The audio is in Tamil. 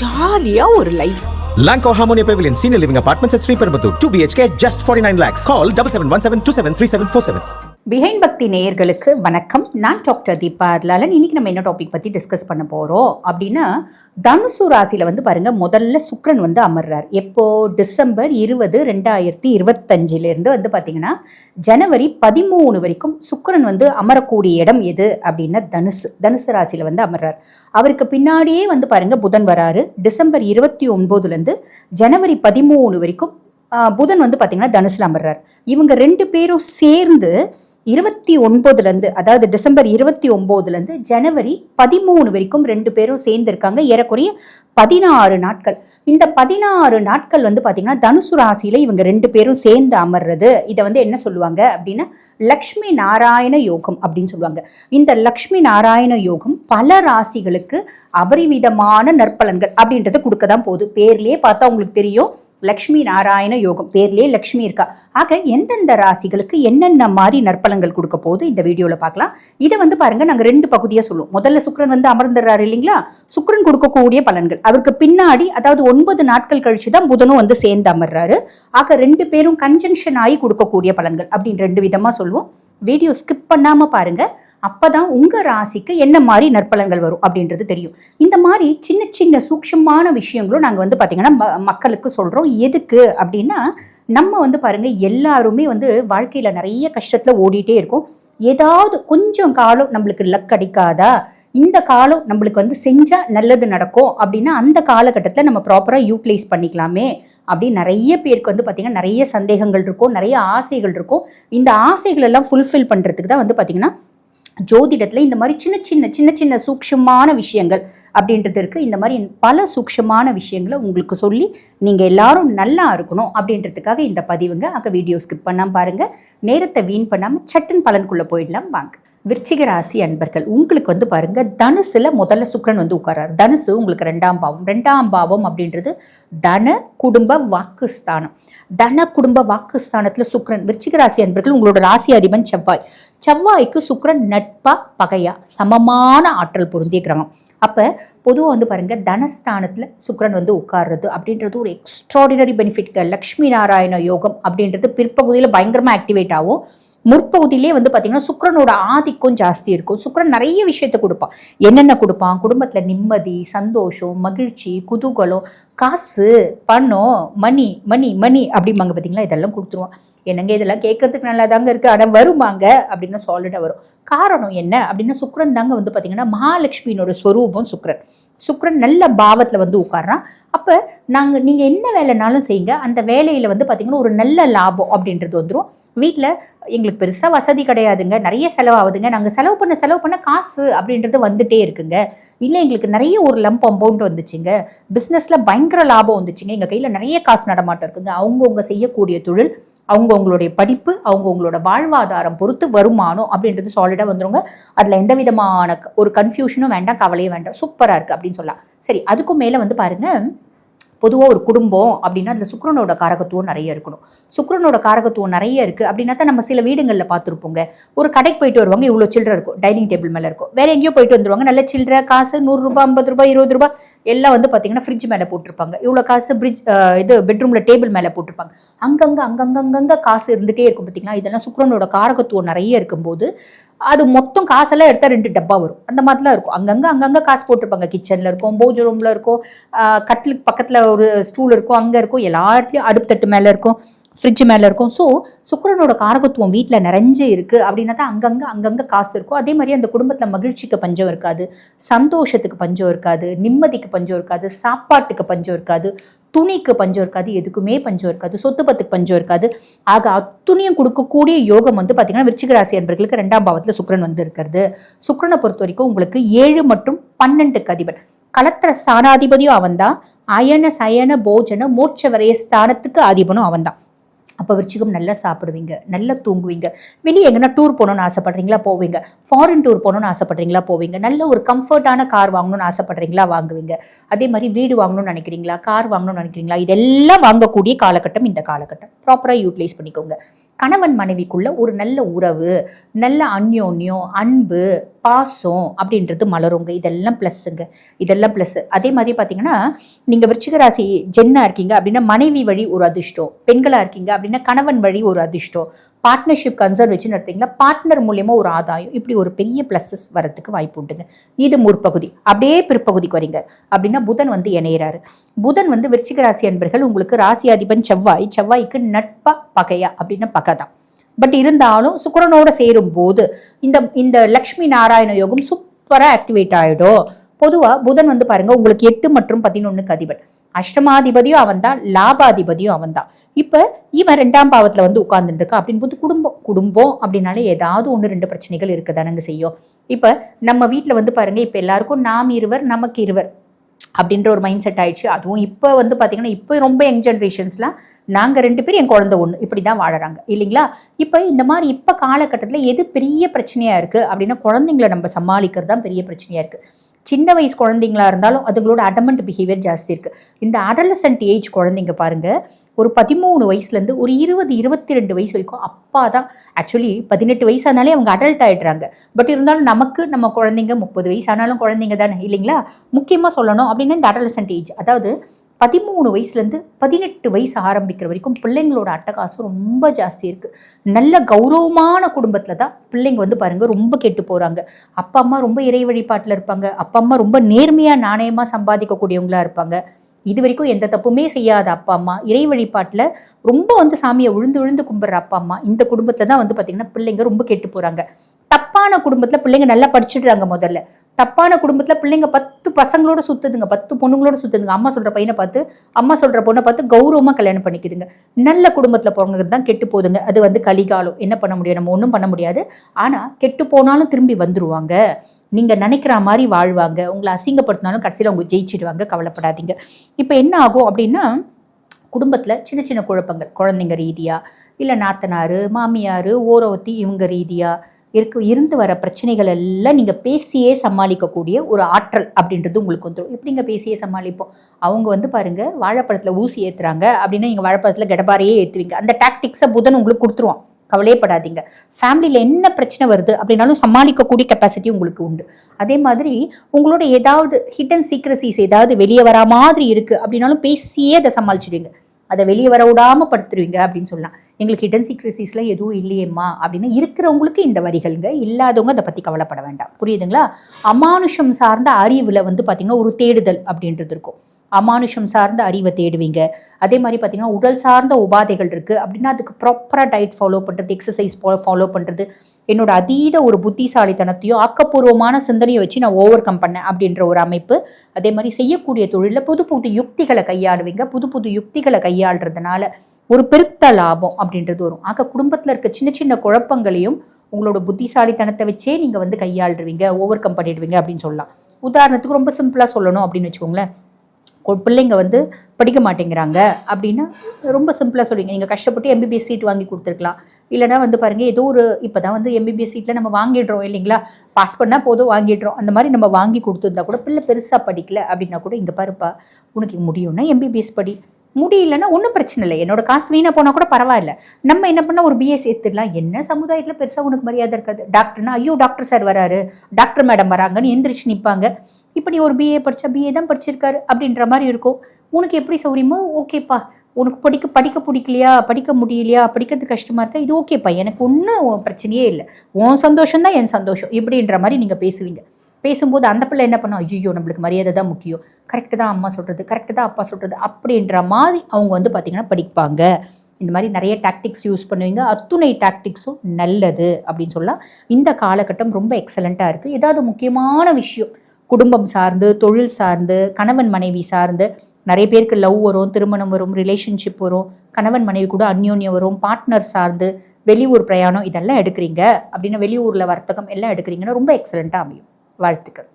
ஜாலியா ஒரு life Lanco Harmonia Pavilion Senior Living Apartments at Sri Perambatoor. 2 BHK, just 49 lakhs. Call 7717273747. Behind Bhakti நேயர்களுக்கு வணக்கம். நான் டாக்டர் தீபா அதலாலன். இன்னைக்கு நம்ம என்ன டாபிக் பற்றி டிஸ்கஸ் பண்ண போகிறோம் அப்படின்னா தனுசு ராசியில் வந்து பாருங்க முதல்ல சுக்ரன் வந்து அமர்றார். எப்போ? டிசம்பர் இருபது ரெண்டாயிரத்தி இருபத்தஞ்சிலேருந்து வந்து பார்த்திங்கன்னா ஜனவரி பதிமூணு வரைக்கும் சுக்ரன் வந்து அமரக்கூடிய இடம் எது? அப்படின்னா தனுசு. தனுசு ராசியில் வந்து அமர்றார். அவருக்கு பின்னாடியே வந்து பாருங்க புதன் வராரு. டிசம்பர் இருபத்தி ஒன்பதுலேருந்து ஜனவரி பதிமூணு வரைக்கும் புதன் வந்து பார்த்தீங்கன்னா தனுசில் அமர்றார். இவங்க ரெண்டு பேரும் சேர்ந்து இருபத்தி ஒன்பதுலேருந்து அதாவது டிசம்பர் இருபத்தி ஒம்போதுலேருந்து ஜனவரி பதிமூணு வரைக்கும் ரெண்டு பேரும் சேர்ந்துருக்காங்க. ஏறக்குறைய பதினாறு நாட்கள். இந்த பதினாறு நாட்கள் வந்து பார்த்தீங்கன்னா தனுசு ராசியில் இவங்க ரெண்டு பேரும் சேர்ந்து அமர்றது. இதை வந்து என்ன சொல்லுவாங்க அப்படின்னா லக்ஷ்மி நாராயண யோகம் அப்படின்னு சொல்லுவாங்க. இந்த லக்ஷ்மி நாராயண யோகம் பல ராசிகளுக்கு அபரிவிதமான நற்பலன்கள் அப்படின்றத கொடுக்க தான் போகுது. பேர்லேயே பார்த்தா உங்களுக்கு தெரியும். லக்ஷ்மி நாராயண யோகம். பேர்லேயே லக்ஷ்மி இருக்கா. ஆக எந்தெந்த ராசிகளுக்கு என்னென்ன மாதிரி நற்பலங்கள் கொடுக்க போகுது இந்த வீடியோவில் பார்க்கலாம். இதை வந்து பாருங்க நாங்கள் ரெண்டு பகுதியாக சொல்லுவோம். முதல்ல சுக்ரன் வந்து அமர்ந்துடுறாரு இல்லைங்களா? சுக்ரன் கொடுக்கக்கூடிய பலன்கள். அவருக்கு பின்னாடி அதாவது ஒன்பது நாட்கள் கழிச்சு தான் புதனும் வந்து சேர்ந்து அமர்றாரு. ஆக ரெண்டு பேரும் கன்ஜங்ஷன் ஆகி கொடுக்கக்கூடிய பலன்கள் அப்படின்னு ரெண்டு விதமாக சொல்லுவோம். வீடியோ ஸ்கிப் பண்ணாமல் பாருங்கள் அப்போ தான் உங்கள் ராசிக்கு என்ன மாதிரி நற்பலன்கள் வரும் அப்படின்றது தெரியும். இந்த மாதிரி சின்ன சின்ன சூக்ஷமான விஷயங்களும் நாங்கள் வந்து பார்த்திங்கன்னா ம- மக்களுக்கு சொல்கிறோம் எதுக்கு அப்படின்னா நம்ம வந்து பாருங்கள் எல்லாருமே வந்து வாழ்க்கையில் நிறைய கஷ்டத்தில் ஓடிட்டே இருக்கோம். ஏதாவது கொஞ்சம் காலம் நம்மளுக்கு லக் கிடைக்காதா? இந்த காலம் நம்மளுக்கு வந்து செஞ்சால் நல்லது நடக்கும் அப்படின்னா அந்த காலகட்டத்தில் நம்ம ப்ராப்பராக யூட்டிலைஸ் பண்ணிக்கலாமே அப்படி நிறைய பேருக்கு வந்து பார்த்திங்கன்னா நிறைய சந்தேகங்கள் இருக்கும் நிறைய ஆசைகள் இருக்கும். இந்த ஆசைகளெல்லாம் ஃபுல்ஃபில் பண்ணுறதுக்கு தான் வந்து பார்த்தீங்கன்னா ஜோதிடத்தில் இந்த மாதிரி சின்ன சின்ன சின்ன சின்ன சூக்ஷமான விஷயங்கள் அப்படின்றது இருக்குது இந்த மாதிரி பல சூக்ஷமான விஷயங்களை உங்களுக்கு சொல்லி நீங்கள் எல்லாரும் நல்லா இருக்கணும் அப்படின்றதுக்காக இந்த பதிவுங்க. அங்கே வீடியோ ஸ்கிப் பண்ணாமல் பாருங்கள் நேரத்தை வீண் பண்ணாமல் சட்டன் பலனுக்குள்ளே போயிடலாம். வாங்க. விருச்சிக ராசி அன்பர்கள் உங்களுக்கு வந்து பாருங்க தனுசுல முதல்ல சுக்கரன் வந்து உட்காராரு தனுசு உங்களுக்கு ரெண்டாம் பாவம். ரெண்டாம் பாவம் அப்படின்றது தன குடும்ப வாக்குஸ்தானம். தன குடும்ப வாக்குஸ்தானத்துல சுக்கரன் விருச்சிக ராசி அன்பர்கள் உங்களோட ராசி அதிபன் செவ்வாய். செவ்வாய்க்கு சுக்கரன் நட்பா பகையா சமமான ஆற்றல் பொருந்திய கிரகம். அப்ப பொதுவாக வந்து பாருங்க தனஸ்தானத்துல சுக்கரன் வந்து உட்கார்றது அப்படின்றது ஒரு எக்ஸ்ட்ராடினரி பெனிஃபிட் லக்ஷ்மி நாராயண யோகம் அப்படின்றது பிற்பகுதியில் பயங்கரமா ஆக்டிவேட் ஆகும். முற்பகுதியிலே வந்து பார்த்தீங்கன்னா சுக்கிரனோட ஆதிக்கம் ஜாஸ்தி இருக்கும். சுக்கரன் நிறைய விஷயத்தை கொடுப்பான். என்னென்ன கொடுப்பான்? குடும்பத்தில் நிம்மதி சந்தோஷம் மகிழ்ச்சி குதூகலம் காசு பணம் மணி மணி மணி அப்படிம்பாங்க பார்த்தீங்களா இதெல்லாம் கொடுத்துருவான். என்னங்க இதெல்லாம் கேட்கறதுக்கு நல்லா தாங்க இருக்குது ஆனால் வருமாங்க அப்படின்னு சாலிடாக வரும். காரணம் என்ன அப்படின்னா சுக்கரன் தாங்க வந்து பார்த்தீங்கன்னா மகாலட்சுமியினோட ஸ்வரூபம் சுக்கரன். சுக்கரன் நல்ல பாவத்தில் வந்து உட்கார்றான். அப்போ நாங்கள் நீங்கள் என்ன வேலைனாலும் செய்யுங்க. அந்த வேலையில் வந்து பார்த்தீங்கன்னா ஒரு நல்ல லாபம் அப்படின்றது வந்துடும் வீட்டில் எங்களுக்கு பெருசாக வசதி கிடையாதுங்க. நிறைய செலவாகுதுங்க. நாங்கள் செலவு பண்ண செலவு பண்ண காசு அப்படின்றது வந்துட்டே இருக்குங்க. இல்லை எங்களுக்கு நிறைய ஒரு லம்ப் அமௌண்ட் வந்துச்சுங்க. பிஸ்னஸில் பயங்கர லாபம் வந்துச்சுங்க. எங்கள் கையில் நிறைய காசு நடமாட்டம் இருக்குங்க. அவங்கவுங்க செய்யக்கூடிய தொழில் அவங்கவுங்களுடைய படிப்பு அவங்கவுங்களோட வாழ்வாதாரம் பொறுத்து வருமானம் அப்படின்றது சாலிடாக வந்துருங்க. அதில் எந்த விதமான க- ஒரு கன்ஃபியூஷனும் வேண்டாம். கவலையும் வேண்டாம். சூப்பராக இருக்குது அப்படின்னு சொல்லலாம். சரி அதுக்கும் மேலே வந்து பாருங்கள் பொதுவாக ஒரு குடும்பம் அப்படின்னா அதில் சுக்கரனோட காரகத்துவம் நிறைய இருக்கணும். சுக்கரனோட காரகத்துவம் நிறைய இருக்குது அப்படின்னா தான் நம்ம சில வீடுங்களில் பார்த்துருப்போங்க. ஒரு கடைக்கு போயிட்டு வருவாங்க இவ்வளோ சில்லற இருக்கும் டைனிங் டேபிள் மேலே இருக்கும். வேற எங்கேயோ போயிட்டு வந்துருவாங்க நல்ல சில்லறை காசு நூறுரூபா ஐம்பது ரூபாய் இருபது ரூபாய் எல்லாம் வந்து பார்த்தீங்கன்னா ஃப்ரிட்ஜ் மேலே போட்டிருப்பாங்க. இவ்வளோ காசு ஃப்ரிட்ஜ் இது பெட்ரூமில் டேபிள் மேலே போட்டிருப்பாங்க. அங்கங்கே அங்கங்கங்கங்கே காசு இருந்துகிட்டே இருக்கும் பார்த்தீங்களா இதெல்லாம் சுக்கிரனோட காரகத்துவம் நிறைய இருக்கும்போது அது மொத்தம் காசெல்லாம் எடுத்தால் ரெண்டு டப்பா வரும். அந்த மாதிரிலாம் இருக்கும். அங்கங்கே அங்கங்கே காசு போட்டிருப்பாங்க. கிச்சனில் இருக்கும் பூஜை ரூமில் இருக்கும் கட்டிலுக்கு பக்கத்தில் ஒரு ஸ்டூல் இருக்கும் அங்கே இருக்கும் எல்லா இடத்துலயும் அடுப்பு தட்டு மேலே இருக்கும். ஃப்ரிட்ஜ் மேலே இருக்கும். ஸோ சுக்கரனோட காரகத்துவம் வீட்டில் நிறைஞ்சு இருக்குது அப்படின்னா தான் அங்கங்கே அங்கங்கே காசு இருக்கும். அதே மாதிரி அந்த குடும்பத்தில் மகிழ்ச்சிக்கு பஞ்சம் இருக்காது. சந்தோஷத்துக்கு பஞ்சம் இருக்காது. நிம்மதிக்கு பஞ்சம் இருக்காது. சாப்பாட்டுக்கு பஞ்சம் இருக்காது. துணிக்கு பஞ்சம் இருக்காது. எதுக்குமே பஞ்சம் இருக்காது. சொத்து பத்துக்கு பஞ்சம் இருக்காது. ஆக அத்துணியும் கொடுக்கக்கூடிய யோகம் வந்து பார்த்தீங்கன்னா விருச்சிகராசி அன்பர்களுக்கு ரெண்டாம் பாவத்தில் சுக்கரன் வந்து இருக்கிறது. சுக்கரனை பொறுத்த வரைக்கும் உங்களுக்கு ஏழு மற்றும் பன்னெண்டுக்கு அதிபர் கலத்திர ஸ்தானாதிபதியும் அவன்தான் அயன சயன போஜன மோட்ச வரைய ஸ்தானத்துக்கு அதிபனும் அவன்தான் அப்போ விருச்சிகம் நல்லா சாப்பிடுவீங்க நல்லா தூங்குவீங்க. வெளியே எங்கன்னா டூர் போகணுன்னு ஆசைப்படுறீங்களா போவீங்க. ஃபாரின் டூர் போகணுன்னு ஆசைப்படுறீங்களா போவீங்க. நல்ல ஒரு கம்ஃபர்ட்டான கார் வாங்கணும்னு ஆசைப்படுறீங்களா வாங்குவீங்க. அதே மாதிரி வீடு வாங்கணும்னு நினைக்கிறீங்களா கார் வாங்கணும்னு நினைக்கிறீங்களா இதெல்லாம் வாங்கக்கூடிய காலகட்டம் இந்த காலகட்டம். ப்ராப்பராக யூட்டிலைஸ் பண்ணிக்கோங்க. கணவன் மனைவிக்குள்ள ஒரு நல்ல உறவு நல்ல அந்யோன்யம் அன்பு பாசம் அப்படின்றது மலருங்க. இதெல்லாம் ப்ளஸ்ஸுங்க இதெல்லாம் ப்ளஸ் அதே மாதிரி பார்த்தீங்கன்னா நீங்கள் விருச்சிக ராசி ஜென்னாக இருக்கீங்க அப்படின்னா மனைவி வழி ஒரு அதிர்ஷ்டம். பெண்களாக இருக்கீங்க அப்படின்னா கணவன் வழி ஒரு அதிர்ஷ்டம். பார்ட்னர்ஷிப் கன்சர்ன் வச்சு நடத்தீங்களா பார்ட்னர் மூலயமா ஒரு ஆதாயம். இப்படி ஒரு பெரிய ப்ளஸ்ஸஸ் வரதுக்கு வாய்ப்பு உண்டுங்க. இது முற்பகுதி. அப்படியே பிற்பகுதிக்கு வரீங்க. அப்படின்னா புதன் வந்து இணையிறாரு. புதன் வந்து விருச்சிக ராசி அன்பர்கள் உங்களுக்கு ராசி அதிபன் செவ்வாய். செவ்வாய்க்கு நட்பா பகையா அப்படின்னா பகை தான் பட் இருந்தாலும் சுக்கரனோட சேரும் போது இந்த இந்த லக்ஷ்மி நாராயண யோகம் சூப்பராக ஆக்டிவேட் ஆகிடும் பொதுவாக புதன் வந்து பாருங்க உங்களுக்கு எட்டு மற்றும் பதினொன்னுக்கு அதிபன். அஷ்டமாதிபதியும் அவன் தான் லாபாதிபதியும் அவன் தான். இவன் ரெண்டாம் பாவத்தில் வந்து உட்கார்ந்துட்டு இருக்கா. அப்படின்னு போது குடும்பம் குடும்பம் அப்படின்னாலே ஏதாவது ஒன்று ரெண்டு பிரச்சனைகள் இருக்குதானங்க செய்யும். இப்போ நம்ம வீட்டில் வந்து பாருங்க இப்போ எல்லாருக்கும் நாம் இருவர் நமக்கு இருவர். அப்படின்ற ஒரு மைண்ட் செட் ஆயிடுச்சு. அதுவும் இப்போ வந்து பார்த்தீங்கன்னா இப்போ ரொம்ப யங் ஜென்ரேஷன்ஸ்லாம் நாங்கள் ரெண்டு பேரும் என் குழந்தை ஒன்று இப்படி தான் வாழறாங்க. இல்லைங்களா? இப்போ இந்த மாதிரி இப்போ காலகட்டத்தில் எது பெரிய பிரச்சனையாக இருக்குது அப்படின்னா குழந்தைங்கள நம்ம சமாளிக்கிறது தான் பெரிய பிரச்சனையாக இருக்குது சின்ன வயசு குழந்தைங்களா இருந்தாலும் அதுங்களோட அடமெண்ட் பிஹேவியர் ஜாஸ்தி இருக்கு. இந்த அடலசன்ட் ஏஜ் குழந்தைங்க பாருங்க ஒரு பதிமூணு வயசுலேருந்து ஒரு இருபது இருபத்தி ரெண்டு வயசு வரைக்கும் அப்பா தான் ஆக்சுவலி பதினெட்டு வயசானாலே அவங்க அடல்ட் ஆயிடுறாங்க. பட் இருந்தாலும் நமக்கு நம்ம குழந்தைங்க முப்பது வயசு ஆனாலும் குழந்தைங்க தானே இல்லைங்களா? முக்கியமாக சொல்லணும் அப்படின்னா இந்த அடலசன்ட் ஏஜ் அதாவது பதிமூணு வயசுலேருந்து பதினெட்டு வயசு ஆரம்பிக்கிற வரைக்கும் பிள்ளைங்களோட அட்டகாசம் ரொம்ப ஜாஸ்தி இருக்குது நல்ல கௌரவமான குடும்பத்தில் தான் பிள்ளைங்க வந்து பாருங்கள் ரொம்ப கெட்டு போகிறாங்க அப்பா அம்மா ரொம்ப இறை வழிபாட்டில் இருப்பாங்க. அப்பா அம்மா ரொம்ப நேர்மையாக நாணயமாக சம்பாதிக்கக்கூடியவங்களா இருப்பாங்க. இது வரைக்கும் எந்த தப்புமே செய்யாத அப்பா அம்மா. இறை வழிபாட்டில் ரொம்ப வந்து சாமியை விழுந்து விழுந்து கும்பிட்ற அப்பா அம்மா. இந்த குடும்பத்தில் தான் வந்து பார்த்திங்கன்னா பிள்ளைங்க ரொம்ப கெட்டு போகிறாங்க தப்பான குடும்பத்தில் பிள்ளைங்க நல்லா படிச்சிடுறாங்க முதல்ல. தப்பான குடும்பத்தில் பிள்ளைங்க பத்து பசங்களோட சுத்துதுங்க பத்து பொண்ணுங்களோட சுத்துதுங்க. அம்மா சொல்கிற பையனை பார்த்து அம்மா சொல்கிற பொண்ணை பார்த்து கௌரவமாக கல்யாணம் பண்ணிக்குதுங்க. நல்ல குடும்பத்தில் பிறந்தது தான் கெட்டு போகுதுங்க. அது வந்து கலிகாலம். என்ன பண்ண முடியும்? நம்ம ஒன்றும் பண்ண முடியாது. ஆனால் கெட்டு போனாலும் திரும்பி வந்துருவாங்க. நீங்கள் நினைக்கிற மாதிரி வாழ்வாங்க. உங்களை அசிங்கப்படுத்தினாலும் கடைசியில் அவங்க ஜெயிச்சிடுவாங்க. கவலைப்படாதீங்க. இப்போ என்ன ஆகும் அப்படின்னா குடும்பத்தில் சின்ன சின்ன குழப்பங்கள். குழந்தைங்க ரீதியாக இல்லை நாத்தனார் மாமியார் ஓரவத்தி இவங்க ரீதியாக இருக்கு இருந்து வர பிரச்சனைகள் எல்லாம் நீங்கள் பேசியே சமாளிக்கக்கூடிய ஒரு ஆற்றல் அப்படின்றது உங்களுக்கு வந்துடும் எப்படிங்க பேசியே சமாளிப்போம்? அவங்க வந்து பாருங்கள் வாழைப்பழத்தில் ஊசி ஏற்றுறாங்க அப்படின்னா நீங்கள் வாழைப்பழத்தில் கடபாரையே ஏற்றுவீங்க அந்த டாக்டிக்ஸை புதன் உங்களுக்கு கொடுத்துருவான். கவலையப்படாதீங்க. ஃபேமிலியில் என்ன பிரச்சனை வருது அப்படின்னாலும் சமாளிக்கக்கூடிய கெப்பாசிட்டி உங்களுக்கு உண்டு. அதே மாதிரி உங்களோட ஏதாவது ஹிடன் சீக்ரசிஸ் ஏதாவது வெளியே வரா மாதிரி இருக்குது அப்படின்னாலும் பேசியே அதை சமாளிச்சிடுங்க அதை வெளியே வர விடாம படுத்துருவீங்க அப்படின்னு சொல்லலாம். எங்களுக்கு ஹிடன் சீக்ரசிஸ்லாம் எதுவும் இல்லையேம்மா அப்படின்னு இருக்கிறவங்களுக்கு இந்த வரிகள்ங்க இல்லாதவங்க அதை பற்றி கவலைப்பட வேண்டாம். புரியுதுங்களா? அமானுஷம் சார்ந்த அறிவில் வந்து பார்த்திங்கன்னா ஒரு தேடுதல் அப்படின்றது இருக்கும். அமானுஷம் சார்ந்த அறிவை தேடுவீங்க. அதே மாதிரி பார்த்தீங்கன்னா உடல் சார்ந்த உபாதைகள் இருக்குது அப்படின்னா அதுக்கு ப்ராப்பராக டயட் ஃபாலோ பண்ணுறது எக்ஸசைஸ் ஃபாலோ பண்ணுறது என்னோட அதீத ஒரு புத்திசாலித்தனத்தையும் ஆக்கப்பூர்வமான சிந்தனையை வச்சு நான் ஓவர் கம் பண்ணேன் அப்படின்ற ஒரு அமைப்பு. அதே மாதிரி செய்யக்கூடிய தொழிலில் புது புது யுக்திகளை கையாளுவீங்க. புது புது யுக்திகளை கையாளுறதுனால ஒரு பெருத்த லாபம் அப்படின்றது வரும். ஆக குடும்பத்தில் இருக்க சின்ன சின்ன குழப்பங்களையும் உங்களோட புத்திசாலித்தனத்தை வச்சே நீங்கள் வந்து கையாளுவீங்க ஓவர் கம் பண்ணிடுவீங்க அப்படின்னு சொல்லலாம். உதாரணத்துக்கு ரொம்ப சிம்பிளாக சொல்லணும் அப்படின்னு வச்சுக்கோங்களேன். பிள்ளைங்க வந்து படிக்க மாட்டேங்கிறாங்க அப்படின்னா ரொம்ப சிம்பிளாக சொல்லுவீங்க. நீங்கள் கஷ்டப்பட்டு எம்பிபிஎஸ் சீட் வாங்கி கொடுத்துருக்கலாம். இல்லைனா வந்து பாருங்கள் ஏதோ ஒரு இப்போ தான் வந்து எம்பிபிஎஸ் சீட்டில் நம்ம வாங்கிடுறோம் இல்லைங்களா? பாஸ் பண்ணால் போதும் வாங்கிடுறோம். அந்த மாதிரி நம்ம வாங்கி கொடுத்துருந்தா கூட பிள்ளை பெருசாக படிக்கல அப்படின்னா கூட இங்கே பாருப்பா உனக்கு முடியும்னா எம்பிபிஎஸ் படி. முடியலன்னா ஒன்றும் பிரச்சனை இல்லை. என்னோட காசு வீணாக போனால் கூட பரவாயில்ல. நம்ம என்ன பண்ணால் ஒரு பிஎஸ் எடுத்துடலாம். என்ன சமுதாயத்தில் பெருசாக உனக்கு மரியாதை இருக்காது. டாக்டர்னா ஐயோ டாக்டர் சார் வராரு. டாக்டர் மேடம் வராங்கன்னு எந்திரிச்சு நிற்பாங்க இப்போ நீ ஒரு பிஏ படித்தா பிஏ தான் படிச்சிருக்காரு அப்படின்ற மாதிரி இருக்கும். உனக்கு எப்படி சௌரியமோ ஓகேப்பா உனக்கு படிக்க படிக்க பிடிக்கலையா? படிக்க முடியலையா? படிக்கிறது கஷ்டமாக இருக்கா? இது ஓகேப்பா எனக்கு ஒன்றும் பிரச்சனையே இல்லை. உன் சந்தோஷம் தான் என் சந்தோஷம் இப்படின்ற மாதிரி நீங்கள் பேசுவீங்க. பேசும்போது அந்த பிள்ளை என்ன பண்ணும்? ஐயோ நம்மளுக்கு மரியாதை தான் முக்கியம். கரெக்டு தான் அம்மா சொல்கிறது கரெக்டு தான் அப்பா சொல்கிறது அப்படின்ற மாதிரி அவங்க வந்து பார்த்திங்கன்னா படிப்பாங்க. இந்த மாதிரி நிறைய டாக்டிக்ஸ் யூஸ் பண்ணுவீங்க. அத்துணை டாக்டிக்ஸும் நல்லது அப்படின்னு சொல்லலாம். இந்த காலகட்டம் ரொம்ப எக்ஸலண்ட்டாக இருக்குது ஏதாவது முக்கியமான விஷயம் குடும்பம் சார்ந்து தொழில் சார்ந்து கணவன் மனைவி சார்ந்து நிறைய பேருக்கு லவ் வரும் திருமணம் வரும் ரிலேஷன்ஷிப் வரும் கணவன் மனைவி கூட அந்யோன்யம் வரும் பார்ட்னர் சார்ந்து வெளியூர் பிரயாணம் இதெல்லாம் எடுக்கிறீங்க. அப்படின்னா வெளியூரில் வர்த்தகம் எல்லாம் எடுக்கிறீங்கன்னா ரொம்ப எக்ஸலண்ட்டாக அமையும். வாழ்த்துக்கள்.